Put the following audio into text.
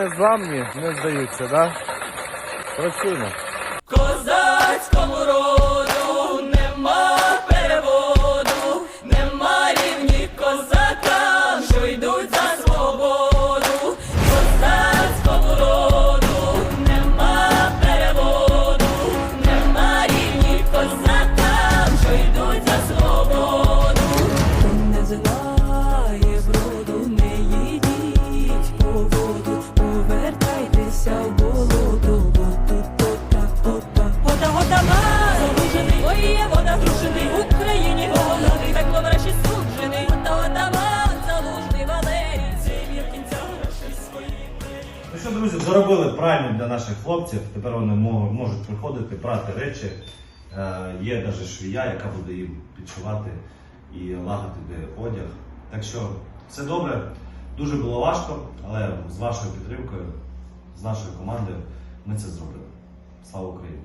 Незламні не здаються, да? Працюємо. Що, друзі, доробили пральню для наших хлопців. Тепер вони можуть приходити, прати речі. Е, Є навіть швія, яка буде їм підшивати і лагодити одяг. Так що все добре. Дуже було важко, але з вашою підтримкою, з нашою командою ми це зробили. Слава Україні!